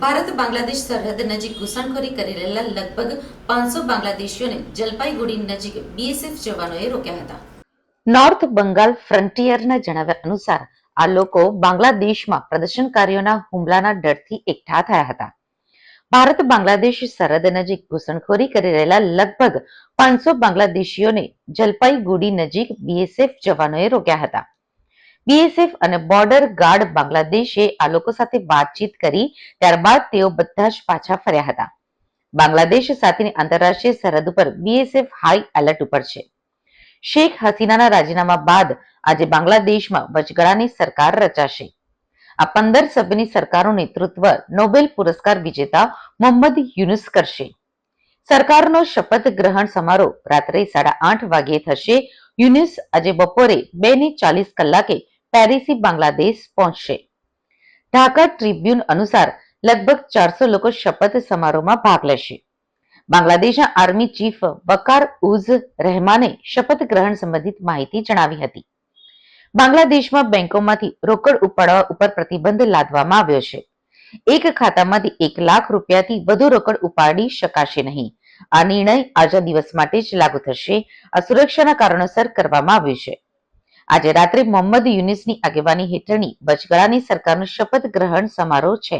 બાંગ્લાદેશ સરહદ નજીક ઘૂસણખોરી કરી રહેલા લગભગ પાંચસો બાંગ્લાદેશીઓને જલપાઈગુડી નજીક બીએસએફ જવાનોએ રોક્યા હતા. નોર્થ બંગાળ ફ્રન્ટિયરના જણાવ્યા અનુસાર, આ લોકો બાંગ્લાદેશમાં પ્રદર્શનકારીઓના હુમલાના ડરથી એકઠા થયા હતા. ભારત બાંગ્લાદેશ સરહદ નજીક ઘૂસણખોરી કરી રહેલા લગભગ પાંચસો બાંગ્લાદેશીઓને જલપાઈગુડી નજીક બીએસએફ જવાનોએ રોક્યા હતા. બીએસએફ અને બોર્ડર ગાર્ડ બાંગ્લાદેશે આ લોકો સાથે વાતચીત કરી, ત્યારબાદ તેઓ બધા જ પાછા ફર્યા હતા. બાંગ્લાદેશ સાથેની આંતરરાષ્ટ્રીય સરહદ ઉપર બીએસએફ હાઈ એલર્ટ ઉપર છે. શેખ હસીનાના રાજીનામા બાદ આજે બાંગ્લાદેશમાં વચગાળાની સરકાર રચાશે. આ પંદર સભ્યની સરકારનું નેતૃત્વ નોબેલ પુરસ્કાર વિજેતા મોહમ્મદ યુનુસ કરશે. સરકારનો શપથ ગ્રહણ સમારોહ રાત્રે સાડા આઠ વાગ્યે થશે. યુનુસ આજે બપોરે બે ને ચાલીસ કલાકે પેરિસી બાંગ્લાદેશ પહોંચશે. ઢાકા ટ્રિબ્યુન અનુસાર લગભગ ચારસો લોકો શપથ સમારોહમાં ભાગ લેશે. બાંગ્લાદેશના આર્મી ચીફ વકાર ઉઝ રહેમાને શપથ ગ્રહણ સંબંધિત માહિતી જણાવી હતી. બાંગ્લાદેશમાં બેંકોમાંથી રોકડ ઉપાડવા ઉપર પ્રતિબંધ લાદવામાં આવ્યો છે. એક ખાતામાંથી એક લાખ રૂપિયાથી વધુ રોકડ ઉપાડી શકાશે નહીં. આ નિર્ણય આજના દિવસ માટે જ લાગુ થશે. આ સુરક્ષાના કારણોસર કરવામાં આવ્યું છે. આજે રાત્રે મોહમ્મદ યુનિસની આગેવાની હેઠળની વચગાળાની સરકારનો શપથ ગ્રહણ સમારોહ છે.